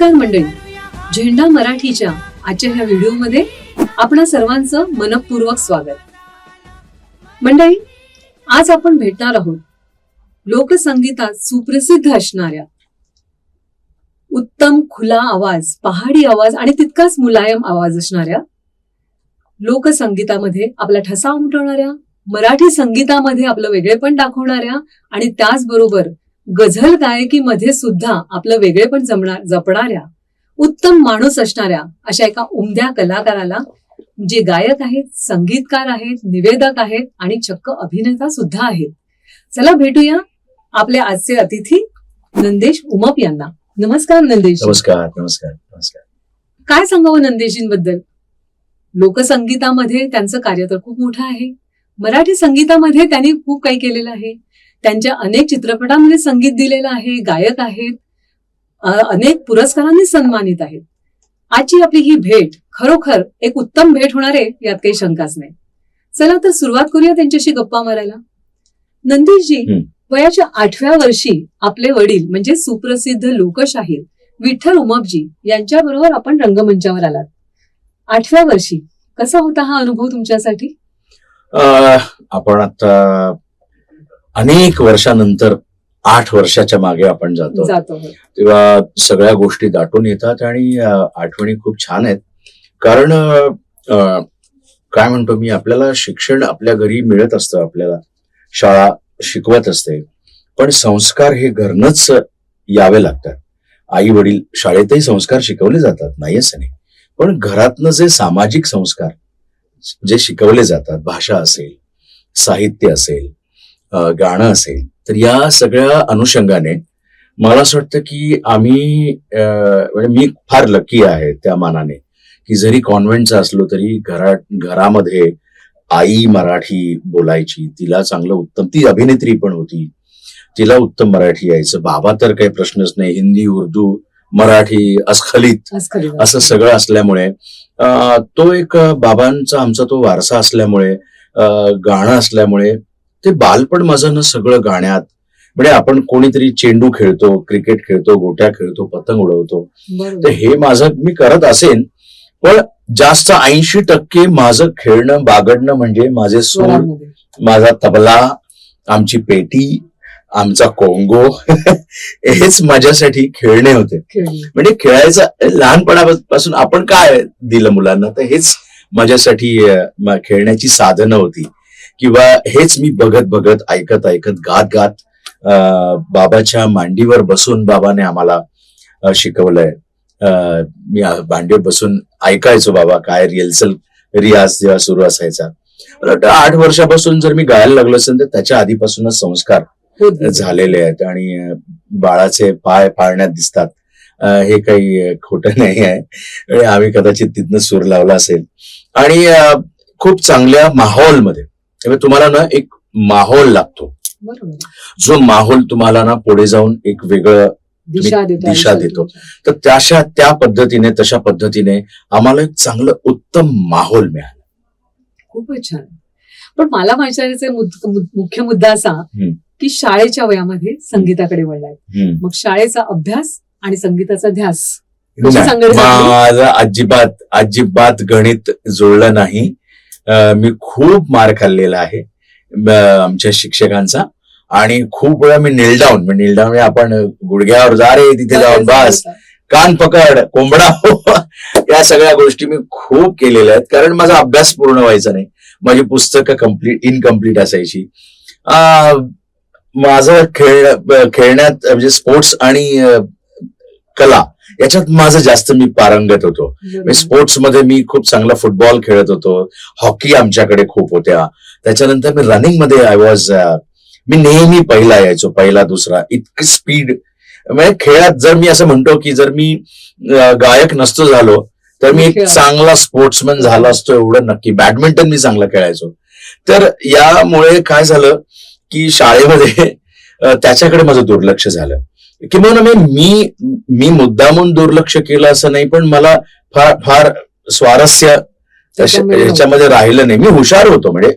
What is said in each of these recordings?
नमस्कार मंडळी. झेंडा मराठीच्या आजच्या ह्या व्हिडिओमध्ये आपणा सर्वांचं मनपूर्वक स्वागत. मंडळी आज आपण भेटणार आहोत लोकसंगीतात सुप्रसिद्ध असणाऱ्या उत्तम खुला आवाज पहाडी आवाज आणि तितकाच मुलायम आवाज असणाऱ्या लोकसंगीतामध्ये आपला ठसा उमटवणाऱ्या मराठी संगीतामध्ये आपलं वेगळेपण दाखवणाऱ्या आणि त्याचबरोबर गझल गायकीमध्ये सुद्धा आपलं वेगळेपण जमणार जपणाऱ्या उत्तम माणूस असणाऱ्या अशा एका उमद्या कलाकाराला जे गायक आहेत संगीतकार आहेत निवेदक आहेत आणि चक्क अभिनेता सुद्धा आहेत. चला भेटूया आपले आजचे अतिथी नंदेश उमप यांना. नमस्कार नंदेश. नमस्कार नमस्कार नमस्कार. काय सांगावं नंदेशींबद्दल? लोकसंगीतामध्ये त्यांचं कार्य तर खूप मोठं आहे. मराठी संगीतामध्ये त्यांनी खूप काही केलेलं आहे. त्यांच्या अनेक चित्रपटांमध्ये संगीत दिलेलं आहे गायक आहेत. अनेक पुरस्कारांनी सन्मानित आहेत. आजची आपली ही भेट खरोखर एक उत्तम भेट होणार आहे यात काही शंकाच नाही. चला तर सुरुवात करूया त्यांच्याशी गप्पा मारायला. नंदेशजी. वयाच्या आठव्या वर्षी आपले वडील म्हणजे सुप्रसिद्ध लोकशाहीर विठ्ठल उमपजी यांच्या बरोबर आपण रंगमंचावर आलात. आठव्या वर्षी कसा होता हा अनुभव तुमच्यासाठी? आपण आता अनेक वर्षानंतर आठ वर्षाच्या मागे आपण जातो. जातो तेव्हा सगळ्या गोष्टी दाटून येतात आणि आठवणी खूप छान आहेत. कारण काय म्हणतो मी आपल्याला शिक्षण आपल्या घरी मिळत असतं आपल्याला. शाळा शिकवत असते. पण संस्कार हे घरनच यावे लागतात. आई वडील शाळेतही संस्कार शिकवले जातात नाही असं नाही पण घरातनं जे सामाजिक संस्कार जे शिकवले जातात भाषा असेल साहित्य असेल गाणं असेल तर या सगळ्या अनुषंगाने मला असं वाटतं की आम्ही म्हणजे मी फार लकी आहे त्या मानाने की जरी कॉन्व्हेंटचा असलो तरी घरात घरामध्ये आई मराठी बोलायची तिला चांगलं उत्तम ती अभिनेत्री पण होती तिला उत्तम मराठी यायचं बाबा तर काही प्रश्नच नाही हिंदी उर्दू मराठी अस्खलित. असं सगळं असल्यामुळे तो एक बाबांचा आमचा तो वारसा असल्यामुळे गाणं असल्यामुळे ते बालपण माझं ना सगळं गाण्यात. म्हणजे आपण कोणीतरी चेंडू खेळतो क्रिकेट खेळतो गोट्या खेळतो पतंग उडवतो. तर हे माझं मी करत असेन पण जास्त ऐंशी टक्के माझं खेळणं बागडणं म्हणजे माझे सूर स्वरांमध्ये. माझा तबला आमची पेटी आमचा कोंगो हेच माझ्यासाठी खेळणे होते. म्हणजे खेळायचं लहानपणापासून आपण काय दिलं मुलांना? तर हेच माझ्यासाठी खेळण्याची साधनं होती. किंवा हेच मी बघत बघत ऐकत ऐकत गात गात बाबाच्या मांडीवर बसून बाबाने आम्हाला शिकवलंय. मी मांडीवर बसून ऐकायचो बाबा काय रिहर्सल रियाज जेव्हा सुरू असायचा. मला वाटतं आठ वर्षापासून जर मी गायला लागलो असेल तर त्याच्या आधीपासूनच संस्कार. झालेले आहेत आणि बाळाचे पाय पाळण्यात दिसतात. हे काही खोटं नाही आहे. आणि आम्ही कदाचित तिथनं सूर लावला असेल. आणि खूप चांगल्या माहोलमध्ये त्यामुळे तुम्हाला ना एक माहोल लागतो जो माहोल तुम्हाला ना पुढे जाऊन एक वेगळं दिशा देतो. तर त्याशा त्या पद्धतीने तशा पद्धतीने आम्हाला एक चांगलं उत्तम माहोल मिळाला खूपच छान पण मला विचारायचं मुख्य मुद्दा असा. की शाळेच्या वयामध्ये संगीताकडे वळलाय. मग शाळेचा अभ्यास आणि संगीताचा ध्यास? माझं अजिबात अजिबात गणित जुळलं नाही मी खूप मार खाल्लेला आहे आमच्या शिक्षकांचा. आणि खूप वेळा मी नील डाऊन नील डाऊन आपण गुडघ्यावर जा रे तिथे जाऊन बस. कान पकड कोंबडा हो. या सगळ्या गोष्टी मी खूप केलेल्या आहेत. कारण माझा अभ्यास पूर्ण व्हायचा नाही. माझी पुस्तकं कंप्लीट इनकम्प्लीट असायची. माझं खेळ खेळण्यात म्हणजे स्पोर्ट्स आणि कला. याच्यात माझं जास्त मी पारंगत होतो. स्पोर्ट्समध्ये मी खूप चांगला फुटबॉल खेळत होतो. हॉकी आमच्याकडे खूप होत्या. त्याच्यानंतर मी रनिंगमध्ये आय वॉज मी नेहमी पहिला यायचो पहिला दुसरा. इतकी स्पीड म्हणजे खेळात जर मी असं म्हणतो की जर मी गायक नसतो झालो तर मी एक. चांगला स्पोर्ट्समन झाला असतो एवढं नक्की. बॅडमिंटन मी चांगलं खेळायचो. तर यामुळे काय झालं की शाळेमध्ये त्याच्याकडे माझं दुर्लक्ष झालं. किंवा मी मी मी मुद्दामून दुर्लक्ष केलं असं नाही पण मला फार फार स्वारस्य याच्यामध्ये राहिलं नाही. मी हुशार होतो म्हणजे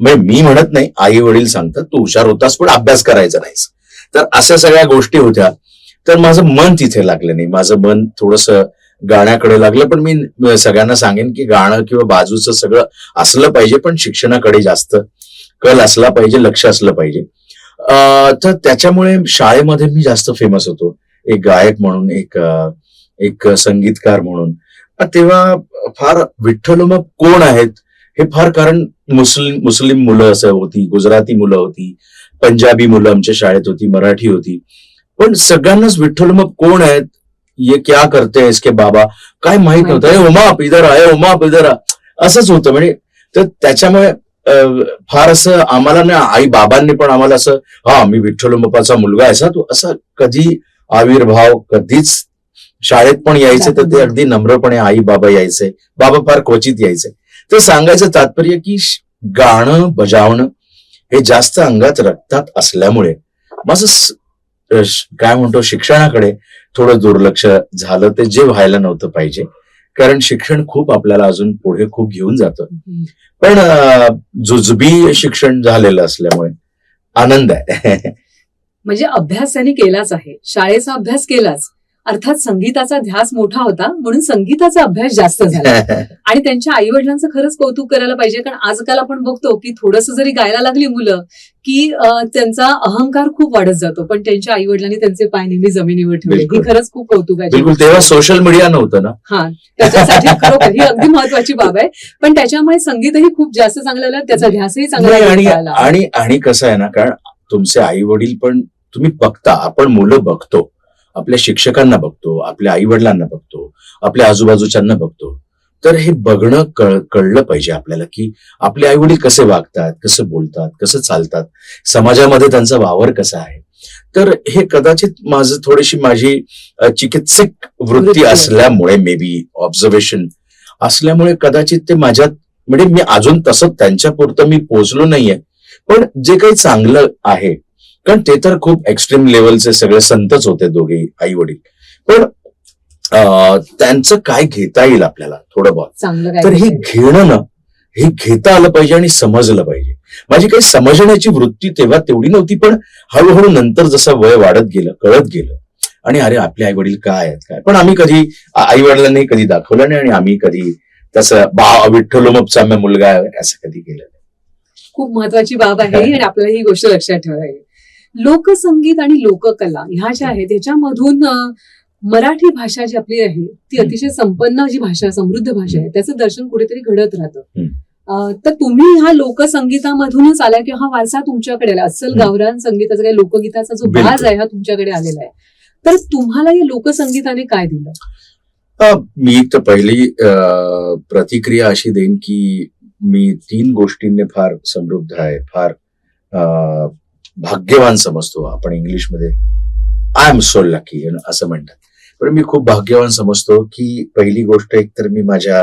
म्हणजे मी म्हणत नाही आई वडील सांगतात तू हुशार होतास पण अभ्यास करायचा नाहीस. तर अशा सगळ्या गोष्टी होत्या. तर माझं मन तिथे लागलं नाही. माझं मन थोडस गाण्याकडे लागलं पण मी सगळ्यांना सांगेन की गाणं किंवा बाजूचं सगळं असलं पाहिजे पण शिक्षणाकडे जास्त कल असला पाहिजे लक्ष असलं पाहिजे. तर त्याच्यामुळे शाळेमध्ये मी जास्त फेमस होतो. एक गायक म्हणून एक एक संगीतकार म्हणून. तेव्हा फार विठ्ठल मग कोण आहेत? हे फार कारण मुस्लिम मुस्लिम मुलं असं होती गुजराती मुलं होती पंजाबी मुलं आमच्या शाळेत होती मराठी होती. पण सगळ्यांनाच विठ्ठल मग कोण आहेत? ये क्या करते हैं इसके बाबा? काय माहीत नव्हतं. "ए, उमाप इधर आहे उमाप इधर आ." असंच होतं. म्हणजे तर त्याच्यामुळे फार असं आम्हाला ना आई बाबांनी पण आम्हाला असं हा मी विठ्ठल मुलगा आहे हा तू असा कधी आविर्भाव कधीच शाळेत पण यायचे तर ते अगदी नम्रपणे आई बाबा यायचे बाबा फार क्वचित यायचे. तर सांगायचं तात्पर्य की गाणं बजावणं हे जास्त अंगात रक्तात असल्यामुळे माझं काय म्हणतो शिक्षणाकडे थोडं दुर्लक्ष झालं ते जे व्हायला नव्हतं पाहिजे. कारण शिक्षण खूप आपल्याला अजून पुढे खूप घेऊन जातं. पण जुजबी शिक्षण झालेलं असल्यामुळे आनंद आहे. म्हणजे अभ्यास त्यांनी केलाच आहे. शाळेचा अभ्यास केलाच. अर्थात संगीताचा ध्यास मोठा होता म्हणून संगीताचा अभ्यास जास्त झाला आणि त्यांच्या आई वडिलांचं खरंच कौतुक करायला पाहिजे कारण आजकाल आपण बघतो की थोडस जरी गायला लागली मुलं की त्यांचा अहंकार खूप वाढत जातो पण त्यांच्या आई वडिलांनी त्यांचे पाय नेहमी जमिनीवर ठेवले ही. खरंच खूप कौतुकाची तेव्हा. सोशल मीडिया नव्हतं ना हा त्याच्यासाठी खरोखर ही अगदी महत्वाची बाब आहे पण त्याच्यामुळे संगीतही खूप जास्त चांगलं त्याचा ध्यासही चांगला. आणि आणि कसं आहे ना कारण तुमचे आई वडील पण तुम्ही बघता आपण मुलं बघतो आपल्या शिक्षकांना बघतो आपल्या आई वडिलांना बघतो आपल्या आजूबाजूच्यांना बघतो. तर हे बघणं कळ कळलं पाहिजे आपल्याला की आपले आई वडील कसे वागतात कसं बोलतात कसं चालतात समाजामध्ये त्यांचा वावर कसा आहे? तर हे कदाचित माझं थोडीशी माझी चिकित्सक वृत्ती. असल्यामुळे मे बी ऑब्झर्वेशन असल्यामुळे कदाचित ते माझ्यात म्हणजे मी अजून तसं त्यांच्या पुरतं मी पोहोचलो नाहीये. पण जे काही चांगलं आहे कारण ते तर खूप एक्स्ट्रीम लेवलचे सगळे संतच होते दोघे आई वडील पण त्यांचं काय घेता येईल आपल्याला थोडं बहुत तर हे. घेणं ना हे घेता आलं पाहिजे आणि समजलं पाहिजे. माझी काही समजण्याची वृत्ती तेव्हा तेवढी नव्हती पण हळूहळू नंतर जसं वय वाढत गेलं कळत गेलं. आणि अरे आपले आई वडील काय आहेत काय? पण आम्ही कधी आई वडिलांनी कधी दाखवलं नाही आणि आम्ही कधी तसं बा विठ्ठलोमपचा मुलगा आहे असं कधी केलं नाही. खूप महत्वाची बाब आहे आणि आपल्याला ही गोष्ट लक्षात ठेवावी लोकसंगीत आणि लोककला ह्या ज्या आहेत त्याच्यामधून अं, मराठी भाषा जी आपली आहे ती अतिशय संपन्न जी भाषा समृद्ध भाषा आहे त्याचं दर्शन कुठेतरी घडत राहतं. तर तुम्ही ह्या लोकसंगीतामधूनच आला की हा वारसा तुमच्याकडे आला अस्सल. गावरान संगीताचा काही लोकगीताचा जो. भाज आहे हा तुमच्याकडे आलेला आहे तर तुम्हाला या लोकसंगीताने काय दिलं? मी तर पहिली प्रतिक्रिया अशी देईन की मी तीन गोष्टींनी फार समृद्ध आहे फार अ, भाग्यवान समजतो आपण इंग्लिशमध्ये. आय एम सो लकी असं म्हणतात. पण मी खूप भाग्यवान समजतो की पहिली गोष्ट एक तर मी माझ्या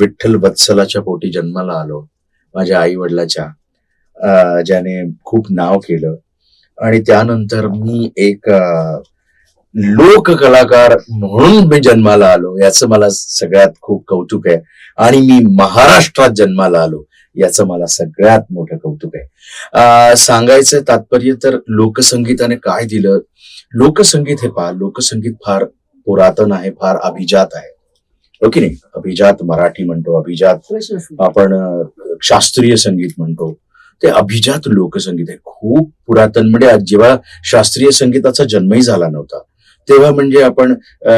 विठ्ठल वत्सलाच्या पोटी जन्माला आलो. माझ्या आई वडिलाच्या ज्याने खूप नाव केलं. आणि त्यानंतर मी एक लोक कलाकार म्हणून मी जन्माला आलो. याचं मला सगळ्यात खूप कौतुक आहे. आणि मी महाराष्ट्रात जन्माला आलो. याचं मला सगळ्यात मोठं कौतुक आहे. सांगायचं तात्पर्य तर लोकसंगीताने काय दिलं? लोकसंगीत हे पहा लोकसंगीत फार पुरातन आहे फार अभिजात आहे. हो की नाही? अभिजात मराठी म्हणतो अभिजात. आपण शास्त्रीय संगीत म्हणतो. ते अभिजात लोकसंगीत आहे. खूप पुरातन म्हणजे आज जेव्हा शास्त्रीय संगीताचा जन्मही झाला नव्हता तेव्हा म्हणजे आपण अ,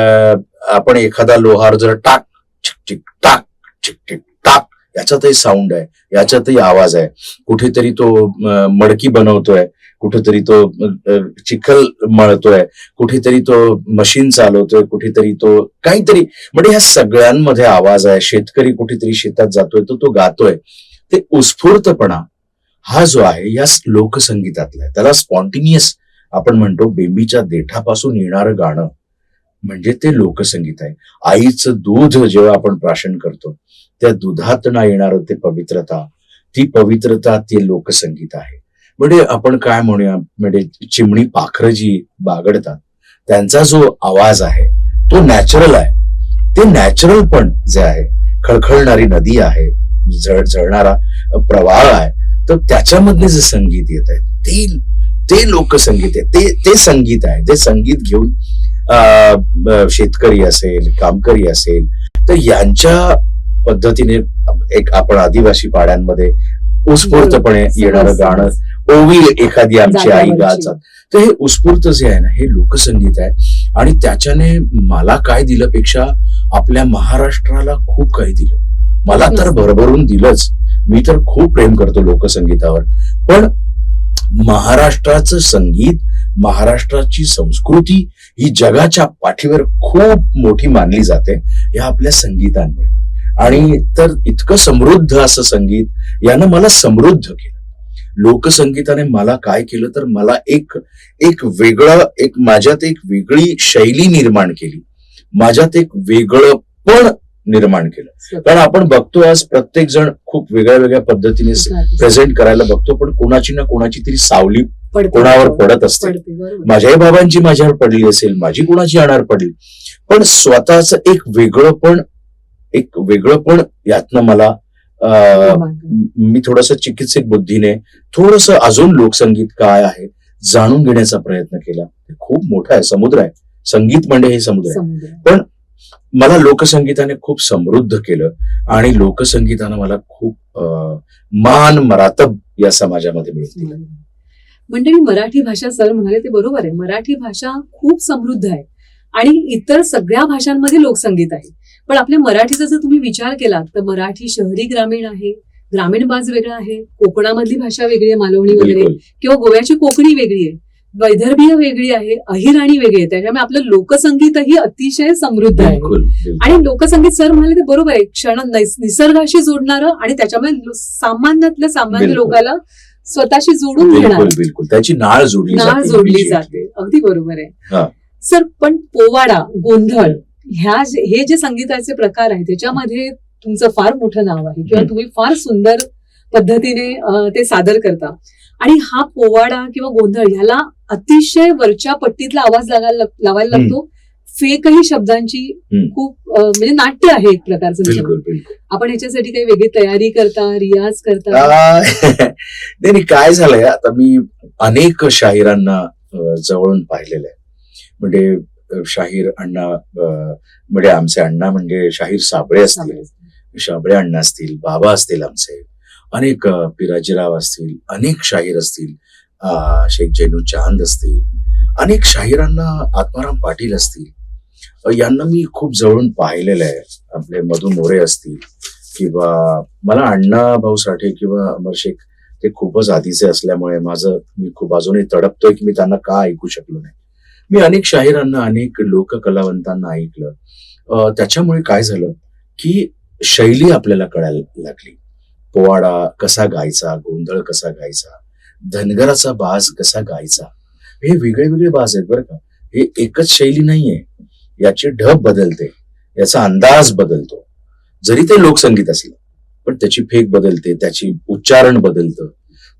आपण एखादा लोहार जर टाक चिक चिक टाक टाक याच्यातही साऊंड आहे याच्यातही आवाज आहे. कुठेतरी तो मडकी बनवतोय कुठेतरी तो चिखल मळतोय कुठेतरी तो मशीन चालवतोय कुठेतरी तो काहीतरी. म्हणजे ह्या सगळ्यांमध्ये आवाज आहे शेतकरी कुठेतरी शेतात जातोय तर तो गातोय. ते उत्स्फूर्तपणा हा जो आहे या लोकसंगीतातला आहे. त्याला स्पॉन्टिनियस आपण म्हणतो बेंबीच्या देठापासून येणारं गाणं. म्हणजे ते लोकसंगीत आहे. आईचं दूध जेव्हा आपण प्राशन करतो त्या दुधातना येणार येणारं ते पवित्रता ती पवित्रता ते लोकसंगीत आहे. म्हणजे आपण काय म्हणूया म्हणजे चिमणी पाखरं जी बागडतात त्यांचा जो आवाज आहे तो नॅचरल आहे. ते नॅचरल पण जे आहे खळखळणारी नदी आहे झळ झळणारा प्रवाह आहे तर त्याच्यामधले जे संगीत येत आहे ते ते लोकसंगीत आहे. ते ते संगीत आहे. जे संगीत घेऊन शेतकरी असेल कामकरी असेल तर यांच्या पद्धतीने एक आपण आदिवासी पाड्यांमध्ये उत्स्फूर्तपणे येणारं गाणं ओवी एखादी आमची आई. जात तर हे उत्स्फूर्त जे आहे ना हे लोकसंगीत आहे. आणि त्याच्याने मला काय दिलं पेक्षा आपल्या महाराष्ट्राला खूप काही दिलं. मला तर भरभरून दिलंच. मी तर खूप प्रेम करतो लोकसंगीतावर. पण महाराष्ट्राचं संगीत महाराष्ट्राची संस्कृती ही जगाच्या पाठीवर खूप मोठी मानली जाते या आपल्या संगीतांमुळे. आणि तर इतकं समृद्ध असं संगीत यानं मला समृद्ध केलं. लोकसंगीताने मला काय केलं तर मला एक एक वेगळं एक माझ्यात एक वेगळी शैली निर्माण केली. माझ्यात एक वेगळं पण निर्माण केलं. कारण आपण बघतो आज प्रत्येक जण खूप वेगळ्या वेगळ्या पद्धतीने प्रेझेंट करायला बघतो पण कोणाची ना कोणाची तरी सावली. कोणावर पडत असते. माझ्याही बाबांची माझ्यावर पडली असेल माझी कोणाची अनार पडली. पण स्वतःच एक वेगळं पण एक वेगळं पण यातनं मला म- थोडस चिकित्सक बुद्धीने थोडस अजून लोकसंगीत काय आहे जाणून घेण्याचा प्रयत्न केला. खूप मोठा आहे समुद्र आहे. संगीत म्हणजे हे समुद्र आहे. समुद्र. मला लोकसंगीताने खूप समृद्ध केलं आणि लोकसंगीतानं मला खूप मान मरातब या समाजामध्ये मिळते मंडळी मराठी भाषा सर म्हणाले ते बरोबर आहे. मराठी भाषा खूप समृद्ध आहे. आणि इतर सगळ्या भाषांमध्ये लोकसंगीत आहे. पण आपल्या मराठीचा जर तुम्ही विचार केलात तर मराठी शहरी ग्रामीण आहे ग्रामीण बाज वेगळा आहे कोकणामधली भाषा वेगळी आहे मालवणी वगैरे किंवा गोव्याची कोकणी वेगळी आहे वैदर्भीय वेगळी आहे अहिराणी वेगळी आहे त्याच्यामुळे आपलं लोकसंगीतही अतिशय समृद्ध आहे. आणि लोकसंगीत सर म्हणाले ते बरोबर आहे क्षण नैस- निसर्गाशी जोडणारं आणि त्याच्यामुळे सामान्यातल्या सामान्य. लोकाला स्वतःशी जोडून घेणार त्याची नाळ जोडली नाळ जाते जोडली. जाते अगदी बरोबर. आहे सर पण पोवाडा गोंधळ ह्या जे- हे जे संगीताचे प्रकार आहेत त्याच्यामध्ये तुमचं फार मोठं नाव आहे किंवा. तुम्ही फार सुंदर पद्धतीने ते सादर करता आणि हा पोवाडा किंवा गोंधळ ह्याला अतिशय वरच्या पट्टीतला आवाज लागायला लावायला. लागतो फेकही शब्दांची. खूप म्हणजे नाट्य आहे एक प्रकारचं आपण ह्याच्यासाठी काही वेगळी तयारी करता रियाज करता नाही काय झालंय आता मी अनेक शाहिरांना जवळून पाहिलेलं आहे म्हणजे शाहीर अण्णा म्हणजे आमचे अण्णा म्हणजे शाहीर साबळे असतील. शाबळे अण्णा असतील बाबा असतील आमचे अनेक पिराजीराव असतील अनेक शाहीर असतील शेख जैनू चांद असतील अनेक शाहिरांना आत्माराम पाटील असतील. यांना मी खूप जवळून पाहिलेलं आहे. आपले मधु मोरे असतील किंवा मला अण्णा भाऊ साठे किंवा अमर शेख ते खूपच आधीचे असल्यामुळे माझं मी खूप अजूनही तडपतोय की मी त्यांना का ऐकू शकलो नाही. मी अनेक शाहिरांना अनेक लोककलावंतांना ऐकलं. त्याच्यामुळे काय झालं की शैली आपल्याला कळायला लागली. पोवाडा कसा गायचा गोंधळ कसा गायचा धनगराचा बाज कसा गायचा हे वेगळे वेगळे बाज आहेत बरं का. हे एकच शैली नाहीये. याची ढब बदलते याचा अंदाज बदलतो. जरी ते लोकसंगीत असलं पण त्याची फेक बदलते त्याची उच्चारण बदलतं.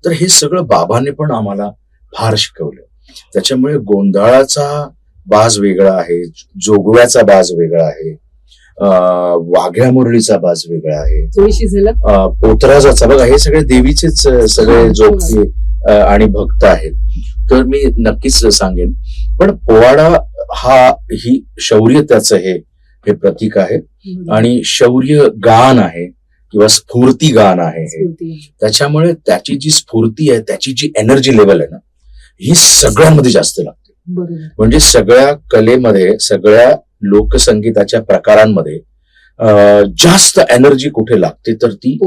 तर हे सगळं बाबाने पण आम्हाला फार शिकवलं. त्याच्यामुळे गोंधळाचा बाज वेगळा आहे जोगव्याचा बाज वेगळा आहे वाघ्या मुरळीचा बाज वेगळा आहे. पोतराजाचा. बघा हे सगळे देवीचेच सगळे जोगते आणि भक्त आहेत. तर मी नक्कीच सांगेन. पण पोवाडा हा ही शौर्यत्याचं हे हे प्रतीक आहे. आणि शौर्य गान आहे किंवा स्फूर्ती गान आहे हे. त्याच्यामुळे त्याची जी स्फूर्ती आहे त्याची जी एनर्जी लेवल आहे ना ही सगळ्यांमध्ये जास्त लागते. म्हणजे सगळ्या कलेमध्ये सगळ्या लोकसंगीताच्या प्रकारांमध्ये जास्त एनर्जी कुठे लागते तर ती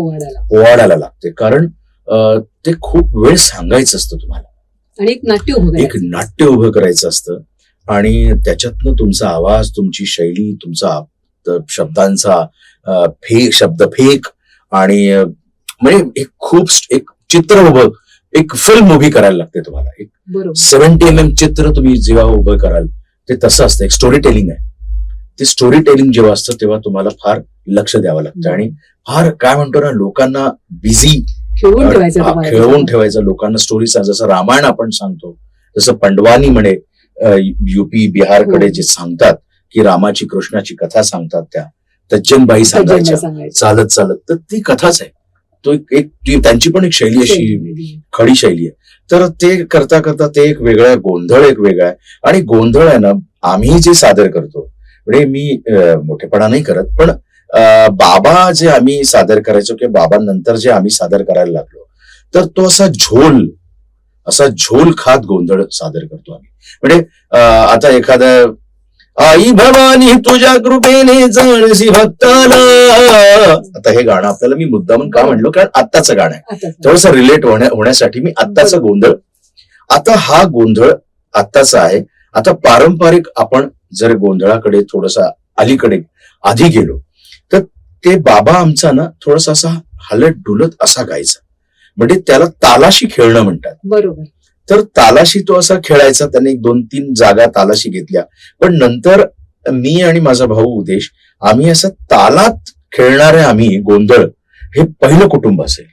पोवाड्याला लागते. कारण ते खूप वेळ सांगायचं असतं तुम्हाला. आणि एक नाट्य उभं एक नाट्य उभं करायचं असतं. आणि त्याच्यातनं तुमचा आवाज तुमची शैली तुमचा शब्दांचा अं, फे शब्द फेक आणि म्हणजे एक खूप एक चित्र उभं एक फिल्म उभी करायला लागते तुम्हाला. एक सेव्हन्टी एम एम चित्र तुम्ही जेव्हा उभं कराल ते तसं असतं. एक स्टोरी टेलिंग आहे. ते स्टोरी टेलिंग जेव्हा असतं तेव्हा तुम्हाला फार लक्ष द्यावं लागतं. आणि फार काय म्हणतो ना लोकांना बिझी. खेळवून ठेवायचं लोकांना स्टोरी जसं रामायण आपण सांगतो जसं पंडवानी म्हणे युपी बिहारकडे हो. जे सांगतात की रामाची कृष्णाची कथा सांगतात त्या. तज्जनबाई सांगायच्या. सांगायचं. चालत चालत. तर ती कथाच आहे. तो एक त्यांची पण एक शैली अशी. खडी शैली आहे. तर ते करता करता ते एक वेगळं आहे, गोंधळ एक वेगळा आहे. आणि गोंधळ आहे ना आम्ही जे सादर करतो म्हणजे मी मोठेपणा नाही करत पण बाबा जे आम्ही सादर करायचो किंवा बाबांनंतर जे आम्ही सादर करायला लागलो तर तो असा झोल असा झोल खात गोंधळ सादर करतो आम्ही. म्हणजे आता एखादा आई भवानी तुझ्या कृपेने जळसी भक्ताला. आता हे गाणं आपल्याला मी मुद्दामून का म्हणलो कारण आत्ताचं गाणं आहे. थोडस रिलेट होण्यासाठी मी आत्ताचा गोंधळ. आता हा गोंधळ आत्ताचा आहे. आता पारंपरिक आपण जर गोंधळाकडे थोडसा अलीकडे आधी गेलो तर ते बाबा आमचा ना थोडासा असा हलत डुलत असा गायचा. म्हणजे त्याला तालाशी खेळणं म्हणतात. बरोबर. तर तालाशी तो असा खेळायचा त्याने एक दोन तीन जागा तालाशी घेतल्या. पण नंतर मी आणि माझा भाऊ उदेश आम्ही असं तालात खेळणारे आम्ही गोंधळ हे पहिलं कुटुंब असेल.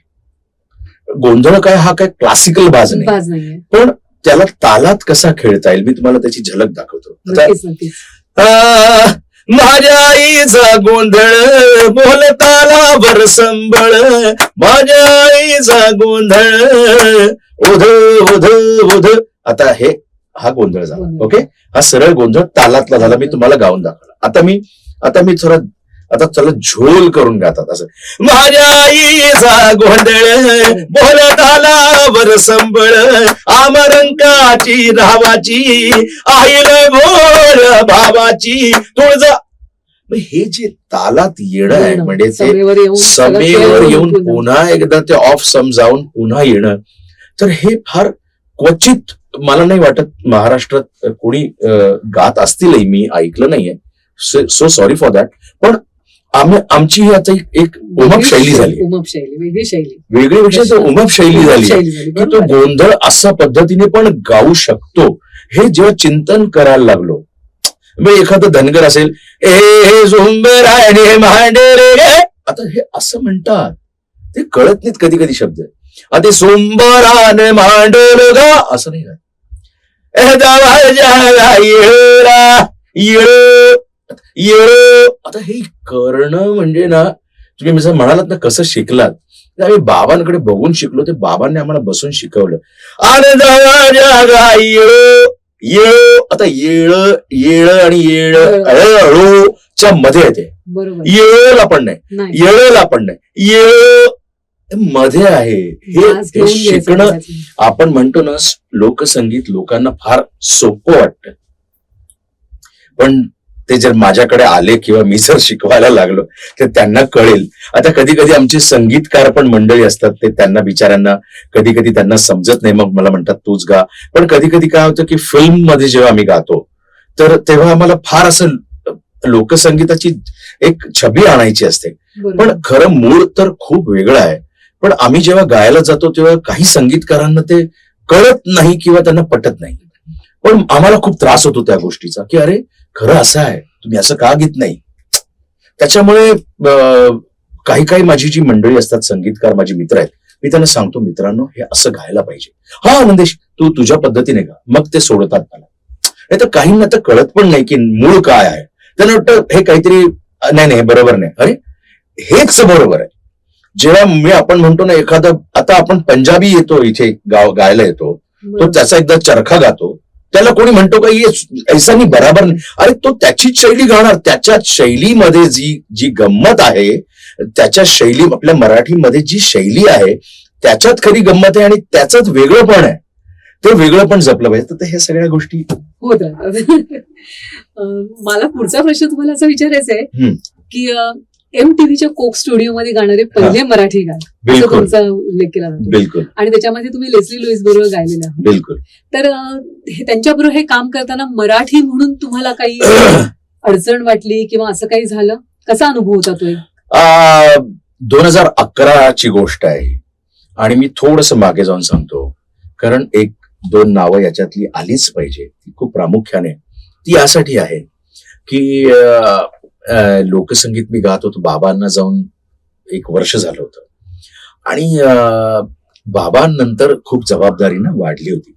गोंधळ काय हा काय क्लासिकल बाज नाही. नाहीये. त्याला तालात कसा खेळता येईल मी तुम्हाला त्याची झलक दाखवतो. माझ्या आईचा गोंधळ बोल तालावर संबळ माझ्या आईचा गोंधळ उध उध उध आता हे हा गोंधळ झाला. ओके? हा सरळ गोंधळ तालातला झाला. मी तुम्हाला गाऊन दाखवला. आता मी आता मी थोडा आता चला झोल करून गातात असं. माझ्या आईचा गोंधळ बोल तालावर संबळ. आमरंकाची रावाची आईल बोल भावाची. तुळजा. हे जे तालात येणं आहे म्हणजे ते समेवर येऊन. पुन्हा एकदा ते ऑफ समजावून पुन्हा येणं. तर हे फार क्वचित मला नाही वाटत महाराष्ट्रात कोणी गात असतीलही. मी ऐकलं नाहीये. So sorry for that. पण आम्ही आमची ही आता एक- उमप शैली झाली उमप शैली वेगळी शैली. वेगळी पेक्षा उमप शैली झाली की तो. गोंधळ असा पद्धतीने पण गाऊ शकतो. हे जेव्हा चिंतन करायला लागलो मग एखादं धनगर असेल ए हे झुंबराने मांडरे गे." आता हे असं म्हणतात. ते कळत नाहीत कधी कधी शब्द. आता ते सोंबराने मांडल गा असं नाही येळा येळ येळ आता हे करणं म्हणजे ना तुम्ही जसं म्हणालात ना कसं शिकलात. आम्ही बाबांकडे बघून शिकलो ते बाबांनी आम्हाला बसून शिकवलं. आणि येळ आता येळ येळ आणि येळ अळो च्या मध्ये येते बरोबर. येळला पण नाही. नाही. येळला पण नाही. येळ मध्ये आहे. हे शिकणं. आपण म्हणतो ना लोकसंगीत लोकांना फार सोपं वाटतं. पण ते जर माझ्याकडे आले किंवा मी जर शिकवायला लागलो तर त्यांना कळेल. आता कधी कधी आमचे संगीतकार पण मंडळी असतात ते त्यांना बिचाऱ्यांना कधी कधी त्यांना समजत नाही. मग मला म्हणतात तूच गा. पण कधी कधी काय होतं की फिल्ममध्ये जेव्हा आम्ही गातो तर तेव्हा आम्हाला फार असं लोकसंगीताची एक छबी आणायची असते. पण खरं मूळ तर खूप वेगळं आहे. पण आम्ही जेव्हा गायला जातो तेव्हा काही संगीतकारांना ते कळत नाही किंवा त्यांना पटत नाही. पण आम्हाला खूप त्रास होतो त्या गोष्टीचा की अरे खरं असं आहे तुम्ही असं का घेत नाही? त्याच्यामुळे काही काही माझी जी मंडळी असतात संगीतकार माझे मित्र आहेत मी त्यांना सांगतो मित्रांनो हे असं गायला पाहिजे. हा आनंदेश तू तुझ्या पद्धतीने गा मग ते सोडतात मला. नाही तर काहींना तर कळत पण नाही की मूळ काय आहे. त्यांना वाटतं हे काहीतरी नाही नाही बरोबर नाही. अरे हेच बरोबर आहे. जेव्हा मी आपण म्हणतो ना एखादं आता आपण पंजाबी येतो इथे गाव गायला येतो तो. त्याचा एकदा चरखा गातो. त्याला कोणी म्हणतो का ये ऐसा नाही बराबर नाही. अरे तो त्याचीच शैली गाणार. त्याच्या शैलीमध्ये जी जी गंमत आहे त्याच्या शैली आपल्या मराठीमध्ये जी शैली आहे त्याच्यात खरी गंमत आहे आणि त्याच्यात वेगळं पण आहे. ते वेगळं पण जपलं पाहिजे. तर हे सगळ्या गोष्टी होत राहतात. मला पुढचा प्रश्न तुम्हाला असा विचारायचा आहे. की एम टीव्हीच्या कोक स्टुडिओ मध्ये गाणारे पहिले मराठी असं बिलकुल. तुमचा उल्लेख केला जातो. बिलकुल. आणि त्याच्यामध्ये तुम्ही लेस्ली लुईस बरोबर गायलेले बिलकुल. तर त्यांच्याबरोबर हे काम करताना मराठी म्हणून तुम्हाला काही अडचण वाटली किंवा असं काही झालं? कसा अनुभव होता तो? दोन हजार अकराची गोष्ट आहे. आणि मी थोडस मागे जाऊन सांगतो. कारण एक दोन नावं याच्यातली आलीच पाहिजे. ती खूप प्रामुख्याने. ती यासाठी आहे की लोकसंगीत मी गात होतो. बाबांना जाऊन एक वर्ष झालं होतं. आणि बाबांनंतर खूप जबाबदारी ना वाढली होती.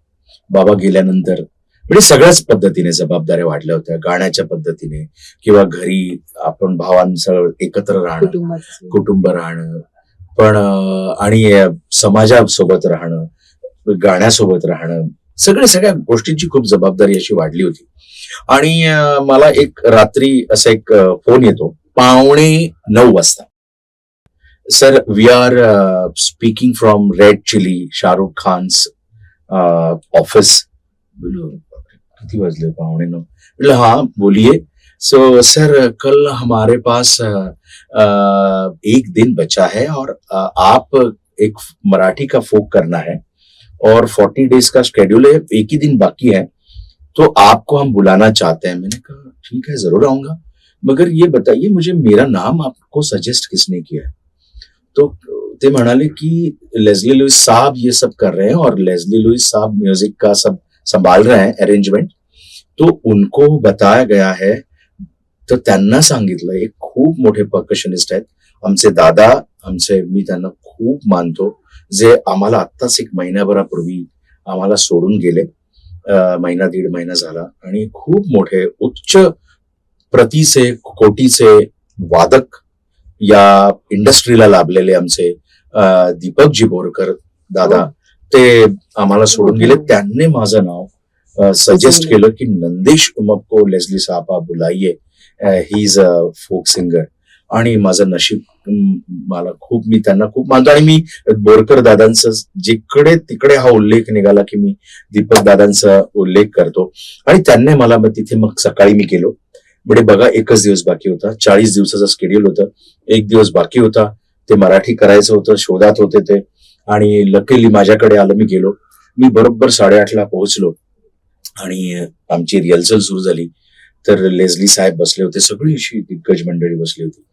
बाबा गेल्यानंतर म्हणजे सगळ्याच पद्धतीने जबाबदाऱ्या वाढल्या होत्या. गाण्याच्या पद्धतीने किंवा घरी आपण भावांसह एकत्र राहणं कुटुंब राहणं पण आणि समाजासोबत राहणं गाण्यासोबत राहणं सगळ्या सगळ्या गोष्टींची खूप जबाबदारी अशी वाढली होती. आणि मला एक रात्री असा एक फोन येतो पावणे नऊ वाजता. Sir we are speaking from red chilli Shahrukh Khan's office किती वाजले? पावणे नऊ. म्हटलं हाँ बोलिए. सो सर कल हमारे पास एक दिन बचा है और आप एक मराठी का फोक करना है। और फोर्टी डेज़ का शेड्यूल है, एक ही दिन बाकी है तो आपको हम बुलाना चाहते हैं। मैंने कहा, ठीक है, ज़रूर आऊँगा। मगर ये बताइए, मुझे मेरा नाम आपको सजेस्ट किसने किया है? तो ते म्हणाले की लेजली लुइस साहब ये सब कर रहे हैं और लेजली लुइस साहब म्यूज़िक का सब संभाल रहे हैं अरेंजमेंट तो उनको बताया गया है तर त्यांना सांगितलं, एक खूप मोठे पर्कशनिस्ट आहेत आमचे दादा आमचे मी त्यांना खूप मानतो। जे आम्हाला आत्ताच एक महिन्याभरापूर्वी आम्हाला सोडून गेले. महिना दीड महिना झाला आणि खूप मोठे उच्च प्रतीचे कोटीचे वादक या इंडस्ट्रीला लाभलेले आमचे दीपकजी बोरकर दादा ते आम्हाला सोडून गेले. त्यांनी माझं नाव सजेस्ट सुचवलं. केलं की नंदेश उमप को लेस्ली साहब आप बुलाइए he is a folk singer आणि माझं नशीब मला खूप मी त्यांना खूप मानतो. आणि मी बोरकर दादांचं जिकडे तिकडे हा उल्लेख निघाला की मी दीपक दादांचा उल्लेख करतो. आणि त्यांनी मला मग तिथे मग सकाळी मी गेलो. म्हणजे बघा एकच दिवस बाकी होता. चाळीस दिवसाचं स्केड्यूल होतं. एक दिवस बाकी होता. ते मराठी करायचं होतं शोधात होते ते. आणि लकीली माझ्याकडे आलं मी गेलो. मी बरोबर साडेआठला पोहोचलो. आणि आमची रिहर्सल सुरू झाली. तर लेझली साहेब बसले होते. सगळी अशी दिग्गज मंडळी बसली होती.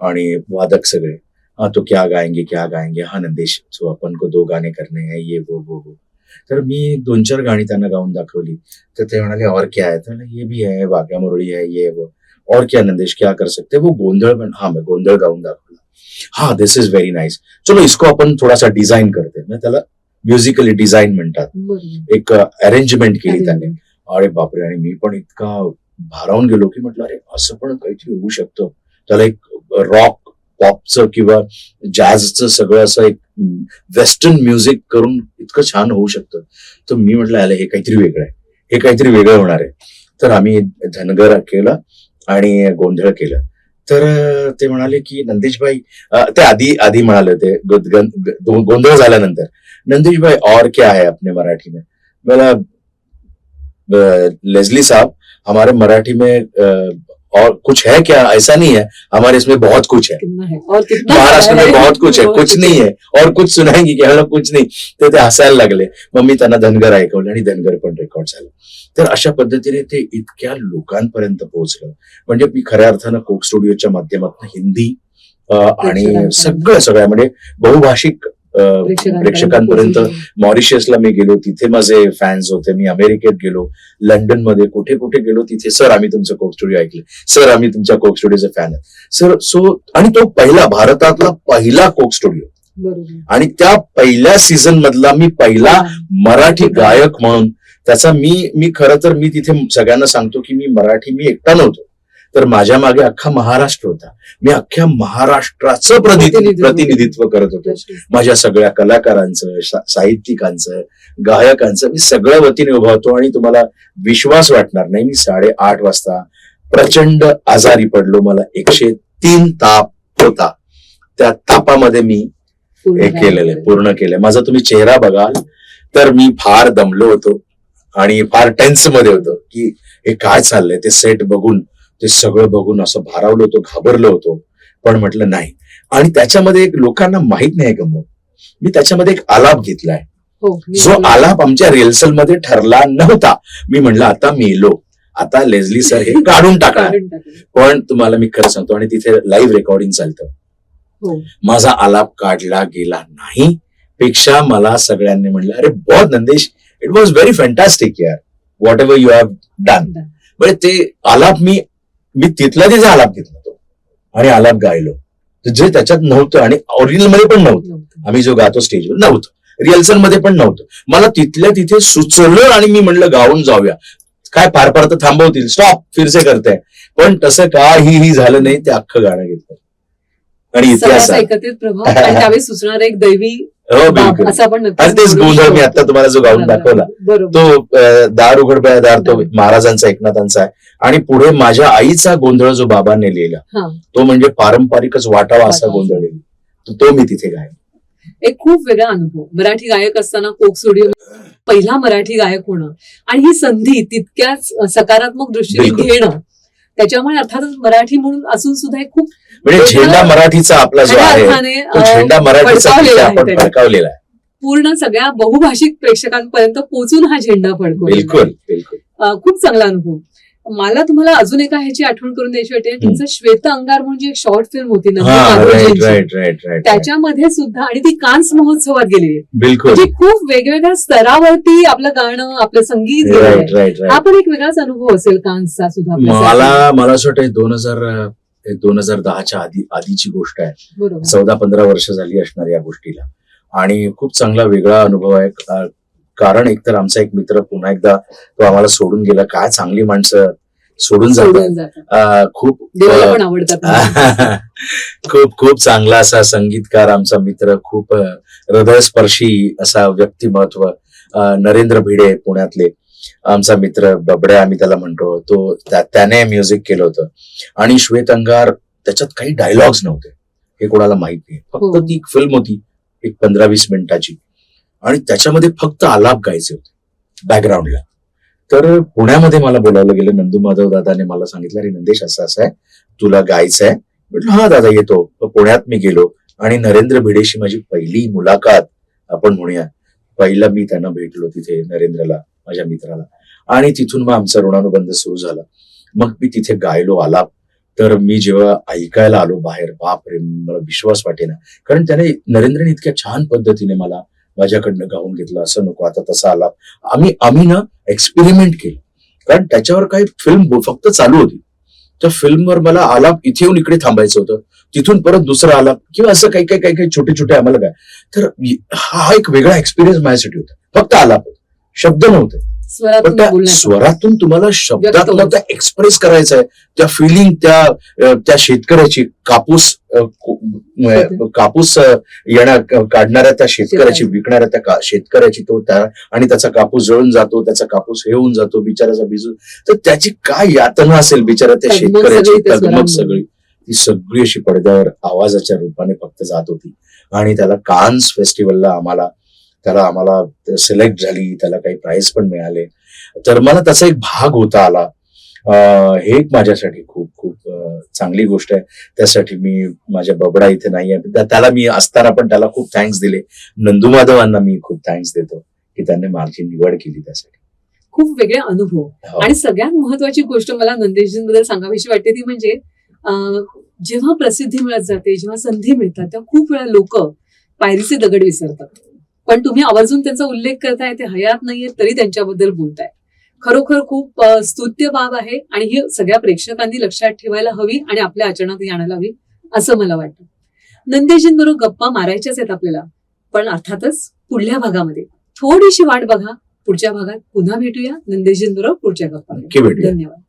आणि वादक सगळे. हा तो क्या गाएंगे क्या गाएंगे हा नंदेश सो अपन को दो गाणे करणे है ये वो वो वो. तर मी दोन चार गाणी त्यांना गाऊन दाखवली. तर ते म्हणाले और क्या है? तर ये भी है वाघ्या मुरळी है ये वो. और क्या नंदेश क्या कर सकते? वो गोंधळ पण हा मैं गोंधळ गाऊन दाखवला. हा दिस इज व्हेरी नाईस चलो इसको आपण थोडासा डिझाईन करते. मग त्याला म्युझिकली डिझाईन म्हणतात. एक अरेंजमेंट केली त्यांनी. अरे बापरे आणि मी पण इतका भारावून गेलो की म्हटलं अरे असं पण काहीतरी होऊ शकतं. त्याला एक रॉक पॉपचं किंवा जॅझचं सगळं असं एक वेस्टर्न म्युझिक करून इतकं छान होऊ शकतं. तर मी म्हटलं आलं हे काहीतरी वेगळं आहे. हे काहीतरी वेगळं होणार आहे. तर आम्ही धनगर केलं आणि गोंधळ केलं. तर ते म्हणाले की नंदेशभाई ते आधी आधी म्हणाले ते गोंधळ झाल्यानंतर. नंदेशभाई और क्या है अपने मराठी में मला लेझली लेजली साहब हमारे मराठी में और कुछ है क्या? ऐसा नहीं है। हमारे इसमें बहुत कुछ है। कितना है? और कितना महाराष्ट्र? में बहुत कुछ है। कुछ नहीं है। और कुछ सुनाएंगे की ह्याला कुछ नाही। तर ते हसायला लागले। मग मी त्यांना धनगर ऐकवलं आणि धनगर पण रेकॉर्ड झालं. तर अशा पद्धतीने ते इतक्या लोकांपर्यंत पोहोचलं. म्हणजे मी खऱ्या अर्थानं कोक स्टुडिओच्या माध्यमातून हिंदी आणि. सगळं सगळ्या म्हणजे बहुभाषिक प्रेक्षकांपर्यंत. मॉरिशसला मी गेलो तिथे माझे फॅन्स होते मी अमेरिकेत गेलो लंडनमध्ये कुठे कुठे गेलो तिथे सर आम्ही तुमचं कोक स्टुडिओ ऐकले. सर आम्ही तुमच्या कोक स्टुडिओचे फॅन आहे सर सो आणि तो पहिला भारतातला पहिला कोक स्टुडिओ आणि त्या पहिल्या सीझन मधला मी पहिला मराठी गायक म्हणून त्याचा मी मी खरं तर मी तिथे सगळ्यांना सांगतो की मी मराठी मी एकटा नव्हतो. तर माझ्या मागे अख्खा महाराष्ट्र होता. मी अख्ख्या महाराष्ट्राचं प्रति- प्रतिनिधित्व. करत होतो. माझ्या सगळ्या कलाकारांचं साहित्यिकांचं गायकांचं मी सगळ्या वतीने उभा होतो आणि तुम्हाला विश्वास वाटणार नाही. मी साडेआठ वाजता प्रचंड आजारी पडलो. मला एकशे तीन ताप होता. त्या तापामध्ये मी हे केलेलं आहे. पूर्ण केलंय. माझा तुम्ही चेहरा बघाल तर मी फार दमलो होतो आणि फार टेन्समध्ये होतो की हे काय चाललंय? ते सेट बघून ते सगळं बघून असं भारावलो होतो घाबरलो होतो. पण म्हटलं नाही. आणि त्याच्यामध्ये एक लोकांना माहीत नाही गमत मी त्याच्यामध्ये एक आलाप घेतलाय. हो, जो. आलाप आमच्या रिहर्सलमध्ये ठरला नव्हता. मी म्हणलं आता मेलो. आता लेझली सर हे काढून टाकणार टाकलं. पण तुम्हाला मी खरं सांगतो आणि तिथे लाईव्ह रेकॉर्डिंग चालतं. हो. माझा आलाप काढला गेला नाही पेक्षा मला सगळ्यांनी म्हणलं अरे बहुत Nandesh it was very fantastic यार. Whatever you have done म्हणजे ते आलाप मी मी तिथला तिथे आलाप घेतला तो आणि आलाप गायलो. जे त्याच्यात नव्हतं आणि ओरिजिनलमध्ये पण नव्हतं. आम्ही जो गातो स्टेजवर नव्हतं. रिहर्सलमध्ये पण नव्हतं. मला तिथल्या तिथे सुचवलं आणि मी म्हणलं गाऊन जाऊया. काय फार फार तर थांबवतील. स्टॉप फिरसे करताय पण तसं काहीही झालं नाही ते अख्खं गाणं घेतलं. आणि इतिहास. एकत्रित प्रभाव. त्यावेळी सुचणारा एक दैवी हो बिलकुल आणि तेच गोंधळ मी. आता तुम्हाला जो गाऊन दाखवला तो दार उघड दार तो. महाराजांचा एकनाथांचा आहे आणि पुढे माझ्या आईचा गोंधळ जो बाबांनी लिहिला तो म्हणजे पारंपरिकच वाटावा असा. गोंधळ लिहिला तो- मी तिथे गाय एक खूप वेगळा अनुभव मराठी गायक असताना कोक स्टुडिओ पहिला मराठी गायक होणं आणि ही संधी तितक्याच सकारात्मक दृष्टीने. घेणं त्याच्यामुळे अर्थातच मराठी म्हणून असून सुद्धा एक खूप म्हणजे झेंडा मराठीचा आपला जो आहे झेंडा मराठीचा फडकावलेला आहे पूर्ण सगळ्या बहुभाषिक प्रेक्षकांपर्यंत पोहोचून हा झेंडा फडकवला बिलकुल खूप चांगला अनुभव. मला तुम्हाला अजून एका ह्याची आठवण करून द्यायची वाटते तुमचं श्वेत अंगार म्हणून जी एक शॉर्ट फिल्म होती राईट त्याच्यामध्ये सुद्धा आणि ती कान्स महोत्सवात गेलेली. आहे बिलकुल. म्हणजे खूप वेगवेगळ्या स्तरावरती आपलं गाणं आपलं संगीत हा पण एक वेगळाच अनुभव असेल कान्सचा सुद्धा. मला मला असं वाटतं दोन हजार दोन हजार दहाच्या आधी आधीची गोष्ट आहे. चौदा पंधरा वर्ष झाली असणार या गोष्टीला. आणि खूप चांगला वेगळा अनुभव आहे. कारण एकतर आमचा एक मित्र पुन्हा एकदा तो आम्हाला सोडून गेला. काय चांगली माणसं सोडून जातात. खूप खूप खूप चांगला असा संगीतकार आमचा मित्र खूप हृदयस्पर्शी असा व्यक्तिमत्व नरेंद्र भिडे पुण्यातले. आमचा मित्र बबड्या आम्ही त्याला म्हणतो. तो त्या- त्याने म्युझिक केलं होतं. आणि श्वेत अंगार त्याच्यात काही डायलॉग्स नव्हते. हे कोणाला माहीत नाही. फक्त हो. ती एक फिल्म होती एक पंधरा वीस मिनिटाची. आणि त्याच्यामध्ये फक्त आलाप गायचे होते बॅकग्राऊंडला तर पुण्यामध्ये मला बोलावलं गेलं नंदू माधव दादाने मला सांगितलं अरे नंदेश असं असं आहे तुला गायचं आहे म्हटलं हा दादा येतो. पुण्यात मी गेलो आणि नरेंद्र भिडेशी माझी पहिली मुलाखत आपण म्हणूया. पहिला मी त्यांना भेटलो तिथे नरेंद्रला माझ्या मित्राला. आणि तिथून मग आमचा ऋणानुबंध सुरू झाला. मग मी तिथे गायलो आलाप. तर मी जेव्हा ऐकायला आलो बाहेर बाप रे मला विश्वास वाटेना. कारण त्याने नरेंद्रने इतक्या छान पद्धतीने मला माझ्याकडनं गाऊन घेतलं असं नको आता तसा आलाप आम्ही आम्ही ना एक्सपेरिमेंट केलं. कारण त्याच्यावर काही फिल्म फक्त चालू होती. त्या फिल्मवर मला आलाप इथे येऊन इकडे थांबायचं होतं. तिथून परत दुसरा आलाप किंवा असं काही काही काही काही छोटे छोटे आम्हाला काय. तर हा एक वेगळा एक्सपिरियन्स माझ्यासाठी होता. फक्त आलाप होता. शब्द नव्हते. स्वरातून तुम्हाला. त्या एक्सप्रेस करायचं आहे त्या फिलिंग त्या त्या शेतकऱ्याची कापूस कापूस अ, येण्या काढणाऱ्या त्या शेतकऱ्याची. विकणाऱ्या त्या शेतकऱ्याची तो त्या आणि त्याचा कापूस जळून जातो त्याचा कापूस हे होऊन जातो बिचाराचा भिजून तर त्याची काय यातना असेल बिचारा त्या शेतकऱ्याची तगमग. सगळी ती सगळी अशी पडद्यावर आवाजाच्या रूपाने फक्त जात होती आणि त्याला कान्स फेस्टिवलला आम्हाला त्याला आम्हाला सिलेक्ट झाली त्याला काही प्राइज पण मिळाले. तर मला त्याचा एक भाग होता आला. हे एक माझ्यासाठी खूप खूप चांगली गोष्ट आहे. त्यासाठी मी माझ्या बबडा इथे नाही आहे त्या- त्याला मी असताना पण त्याला खूप थँक्स दिले. नंदू माधवांना मी खूप थँक्स देतो की त्यांनी माझी निवड केली त्यासाठी. खूप वेगळे अनुभव. हो. आणि सगळ्यात महत्वाची गोष्ट मला नंदेशजींबद्दल सांगावीशी वाटते ती म्हणजे जेव्हा प्रसिद्धी मिळत जाते जेव्हा संधी मिळतात तेव्हा खूप वेळा लोक पायरीचे दगड विसरतात. पण तुम्ही आवर्जून त्यांचा उल्लेख करताय ते हयात नाहीये तरी त्यांच्याबद्दल बोलताय. खरोखर खूप स्तुत्य बाब आहे आणि ही सगळ्या प्रेक्षकांनी लक्षात ठेवायला हवी आणि आपल्या आचरणात आणायला हवी असं मला वाटतं. नंदेशजींबरोबर गप्पा मारायच्याच आहेत आपल्याला पण अर्थातच पुढल्या भागामध्ये. थोडीशी वाट बघा पुढच्या भागात पुन्हा भेटूया. नंदेशजींबरोबर पुढच्या गप्पा धन्यवाद.